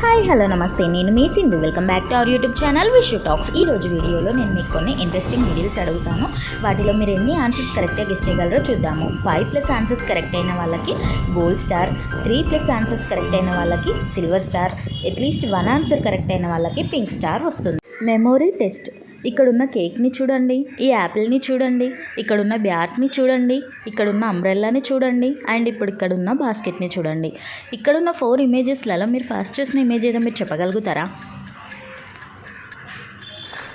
Hi hello నమస్తే. నేను మీ Sindhu. Welcome back to our YouTube channel Vishu talks ఈ రోజు వీడియోలో నేను మీకు కొన్ని ఇంట్రెస్టింగ్ వీడియోస్ అడుగుతాను. వాటిలో మీరు ఎన్ని ఆన్సర్స్ కరెక్ట్గా గెస్ట్ చేయగలరో చూద్దాము. ఫైవ్ ప్లస్ ఆన్సర్స్ కరెక్ట్ అయిన వాళ్ళకి gold star three plus answers correct అయిన వాళ్ళకి silver star at least one answer correct అయిన వాళ్ళకి పింక్ స్టార్ వస్తుంది. మెమొరీ టెస్ట్ ఇక్కడున్న కేక్ని చూడండి ఈ యాపిల్ని చూడండి ఇక్కడున్న బ్యాట్ని చూడండి ఇక్కడున్న అంబ్రెల్లాని చూడండి అండ్ ఇప్పుడు ఇక్కడున్న బాస్కెట్ని చూడండి. ఇక్కడున్న ఫోర్ ఇమేజెస్లలో మీరు ఫస్ట్ చూసిన ఇమేజ్ ఏదో మీరు చెప్పగలుగుతారా?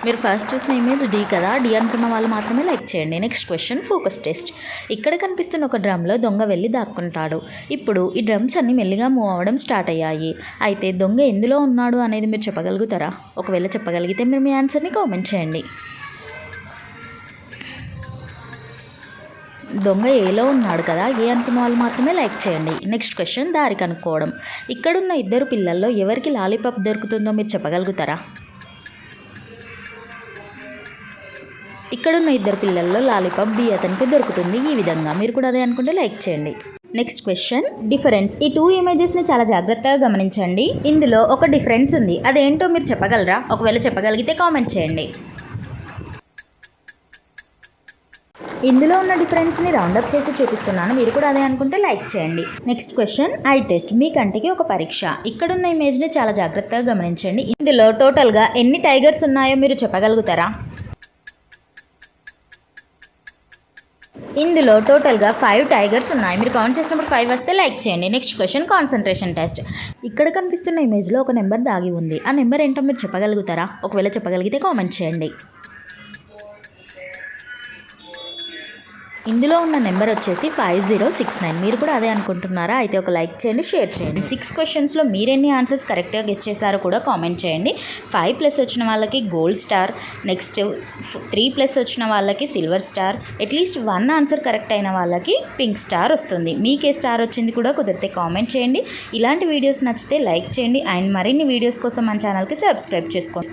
మీరు ఫస్ట్ చూసిన ఇమేజ్ డి కదా? డి అనుకున్న వాళ్ళు మాత్రమే లైక్ చేయండి. నెక్స్ట్ క్వశ్చన్ ఫోకస్ టెస్ట్ ఇక్కడ కనిపిస్తున్న ఒక డ్రమ్లో దొంగ వెళ్ళి దాక్కుంటాడు. ఇప్పుడు ఈ డ్రమ్స్ అన్ని మెల్లిగా మూవ్ అవ్వడం స్టార్ట్ అయ్యాయి. అయితే దొంగ ఎందులో ఉన్నాడు అనేది మీరు చెప్పగలుగుతారా? ఒకవేళ చెప్పగలిగితే మీరు మీ ఆన్సర్ని కామెంట్ చేయండి. దొంగ ఏలో ఉన్నాడు కదా? ఏ అనుకున్న వాళ్ళు మాత్రమే లైక్ చేయండి. నెక్స్ట్ క్వశ్చన్ దారి కనుక్కోవడం. ఇక్కడున్న ఇద్దరు పిల్లల్లో ఎవరికి లాలీపాప్ దొరుకుతుందో మీరు చెప్పగలుగుతారా? ఇక్కడున్న ఇద్దరు పిల్లల్లో లాలీపాప్ బి అతనికి దొరుకుతుంది. ఈ విధంగా మీరు కూడా అదే అనుకుంటే లైక్ చేయండి. Next question. డిఫరెన్స్. ఈ టూ ఇమేజెస్ని చాలా జాగ్రత్తగా గమనించండి. ఇందులో ఒక డిఫరెన్స్ ఉంది. అదేంటో మీరు చెప్పగలరా? ఒకవేళ చెప్పగలిగితే కామెంట్ చేయండి. ఇందులో ఉన్న డిఫరెన్స్ని రౌండప్ చేసి చూపిస్తున్నాను. మీరు కూడా అదే అనుకుంటే లైక్ చేయండి. Next question. Eye test. మీ కంటికి ఒక పరీక్ష. ఇక్కడున్న ఇమేజ్ని చాలా జాగ్రత్తగా గమనించండి. ఇందులో టోటల్గా ఎన్ని టైగర్స్ ఉన్నాయో మీరు చెప్పగలుగుతారా? ఇందులో టోటల్గా ఫైవ్ టైగర్స్ ఉన్నాయి. మీరు కౌంట్ చేసినప్పుడు ఫైవ్ వస్తే లైక్ చేయండి. నెక్స్ట్ క్వశ్చన్ కాన్సన్ట్రేషన్ టెస్ట్ ఇక్కడ కనిపిస్తున్న ఇమేజ్లో ఒక నెంబర్ దాగి ఉంది. ఆ నెంబర్ ఏంటో మీరు చెప్పగలుగుతారా? ఒకవేళ చెప్పగలిగితే కామెంట్ చేయండి. ఇందులో ఉన్న నెంబర్ వచ్చేసి ఫైవ్ జీరో సిక్స్ నైన్. మీరు కూడా అదే అనుకుంటున్నారా? అయితే ఒక లైక్ చేయండి షేర్ చేయండి. సిక్స్ క్వశ్చన్స్లో మీరెన్ని ఆన్సర్స్ కరెక్ట్గా గెస్ట్ చేశారో కూడా కామెంట్ చేయండి. ఫైవ్ ప్లస్ వచ్చిన వాళ్ళకి gold star next three plus వచ్చిన వాళ్ళకి silver star at least one answer correct అయిన వాళ్ళకి పింక్ స్టార్ వస్తుంది. మీకే స్టార్ వచ్చింది కూడా కుదిరితే కామెంట్ చేయండి. ఇలాంటి వీడియోస్ నచ్చితే లైక్ చేయండి. అండ్ మరిన్ని వీడియోస్ కోసం మన ఛానల్కి సబ్స్క్రైబ్ చేసుకోండి.